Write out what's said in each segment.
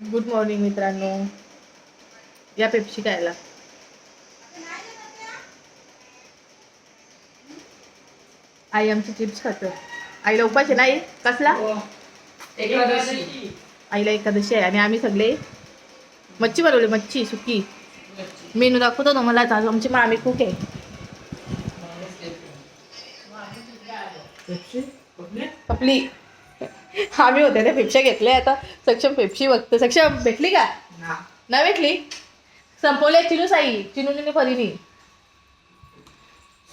Good morning मित्रांनो. या Pepsi खायला. आई आमची चिप्स खातो. आईला उपास आहे नाही? कसला? एकादशी. आईला एकादशी आहे आणि आम्ही सगळे मच्छी बनवली मच्छी सुकी. मेनू दाखवतो ना मला आता आमची मामी खूप आहे. आपली आम्ही होते त्या पेप्स्या घेतल्या आता. सक्षम पेप्सी बघतो. सक्षम भेटली का? नाही भेटली? संपवल्या चिनू साई. चिनूने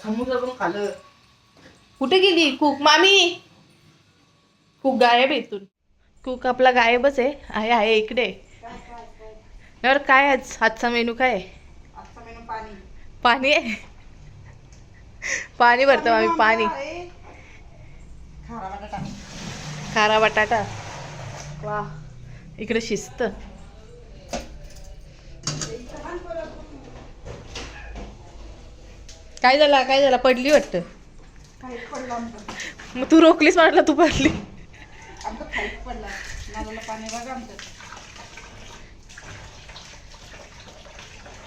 समुद्र खाल्लं. कुठे गेली? कुक मामी? कुक गायब इथून. कुक आपला गायबच आहे. आहे आहे इकडे. तर काय आज? आजचा मेनू काय पाणी. आहे? पाणी भरतो आम्ही पाणी. खारा बटाटा. वा इकडे शिस्त. काय झालं काय झालं? पडली वाटतं. मग तू रोखलीस म्हटलं तू पडली.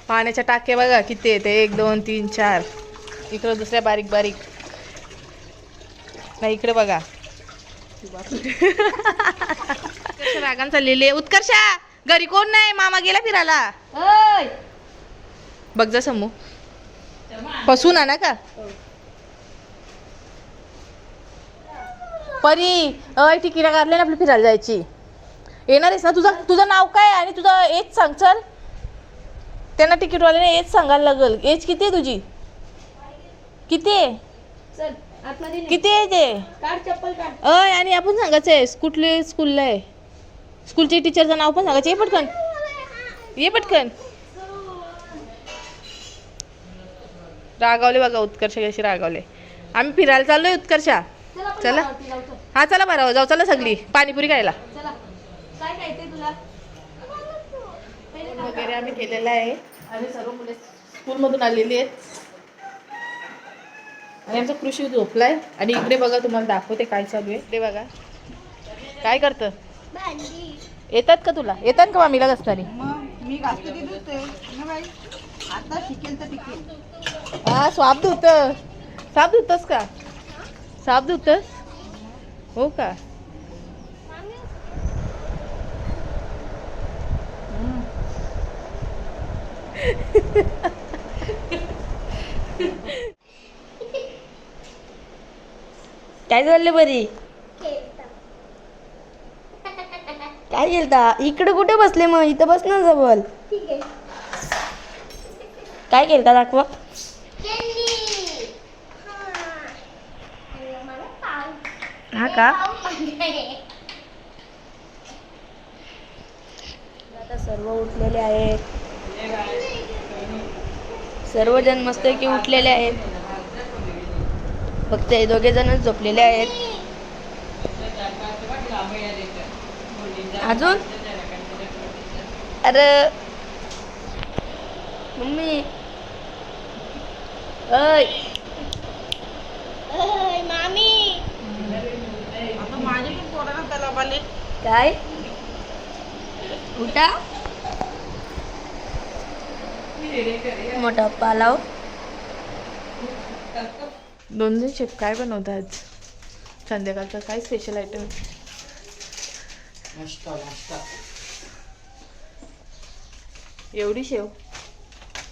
पाण्याच्या टाक्या बघा किती येते एक दोन तीन चार. इकडं दुसऱ्या बारीक बारीक. नाही इकडे बघा. रागान चाललेली. उत्कर्षा घरी कोण नाही? मामा गेला फिरायला. बघ जा समू. फसून आणा का? परी अय तिकीट काढले ना आपली फिरायला जायची. येणार आहेस ना? तुझं तुझं नाव काय आणि तुझं एज सांग चल. त्यांना तिकीटवाल्याने एज सांगायला लागल. एज किती आहे तुझी? किती आहे? चल. आतमध्ये नाही. किती आहे ते? काढ चप्पल काढ. अय आणि आपण सांगायचं आहे कुठले स्कूलला आहे? स्कूलच्या टीचरचं नाव पण सांगायचं ये पटकन. ये पटकन. रागावले बघा उत्कर्ष कशी रागावले. आम्ही फिरायला चाललोय उत्कर्षा. चला आपण चला. गावावरती जाऊ, चल. हा चला बरं. जाऊ चला सगळी. पाणीपुरी खायला. चला. काय तुला? वगैरे आम्ही केलेला आहे. आणि सर्व मुले स्कूलमधून आलेली आहेत. आणि आमचा कृषी झोपलाय. आणि इकडे बघा तुम्हाला दाखवते काय चालू आहे. इकडे बघा. काय करतं? येतात का तुला? येतात का मामीला कसतानी मग मी घासते ती धुते. ना बाई आता शिकेल तर टिकेल. हा स्वाप धुत. साप धुतस का? साप धुतस? हो का? काय झालं बरी? काय केलता इकडे कुठे बसले मग? इथं बस ना जवळ. काय केलता दाखवा. हा का? आता सर्व उठलेले आहेत. सर्वजण मस्तपैकी उठलेले आहेत. फक्त हे दोघे जणच झोपलेले आहेत. अजून? अरे मम्मी. अय आता माझे पण त्याला बाले काय? उठा. मोठा पालाव दोन दोन शेफ काय बनवतात आज? संध्याकाळचं काय स्पेशल आयटम एवढी शेव?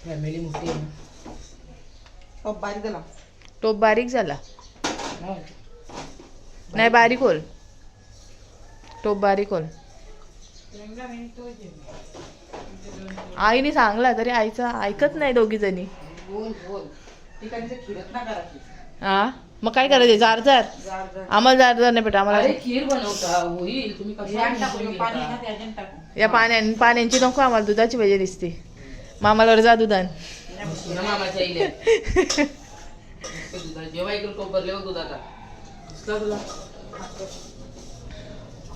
फॅमिली मोठी आहे ना बारीक झाला. टोप बारीक झाला? नाही बारीक होल. टोप बारीक होल. आईने सांगला तरी आईचं ऐकत नाही दोघी जणी बोल. बोल ठिकाणी खिरत ना करायची हा? मग काय करायचे? जार. जार. आम्हाला जार जार नाही भेट आम्हाला खीर बनवता. होईल. तुम्ही या पाण्या पाण्यांची नको आम्हाला दुधाची पाहिजे दिसते. मामाला जा दुधान.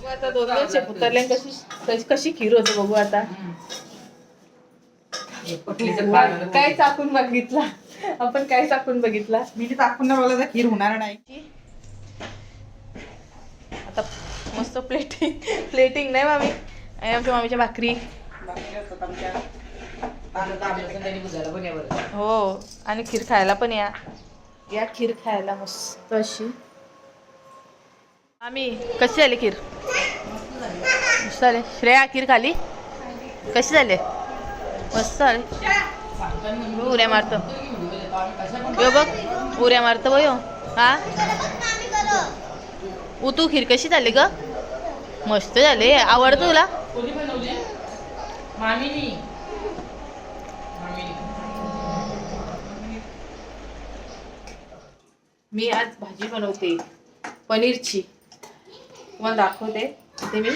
आता कशी खीर होते बघू आता. काय चाकून बघितला आपण काय चाकून बघितला? मी ते टाकून नाही बघलं तर खीर होणार नाही. आता मस्त प्लेटिंग प्लेटिंग नाही मामी? आणि आमच्या मामीच्या भाकरी. हो आणि खीर खायला पण या. या खीर खायला मस्त अशी. आम्ही कशी झाली खीर? मस्त झाले. श्रेया खीर खाली? कशी झाले? मस्त झाले. उऱ्या मारतो. यो बघ उऱ्या मारतो बघ यो हा? उ तू खीर कशी झाली ग? मस्त झाले. आवडतो तुला? मी आज भाजी बनवते पनीरची. तुम्हाला दाखवते. ते मी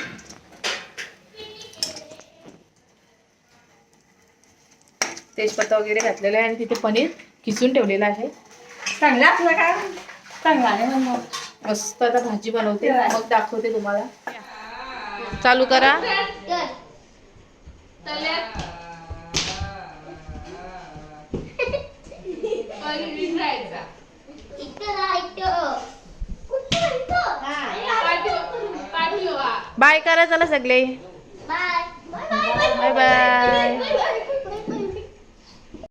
तेजपत्ता वगैरे घातलेला आहे आणि तिथे पनीर किसून ठेवलेलं आहे. चांगलं असलं का? चांगला आहे मग. मस्त आता भाजी बनवते. मग दाखवते तुम्हाला. चालू करा. बाय करा चला सगळे. Bye bye.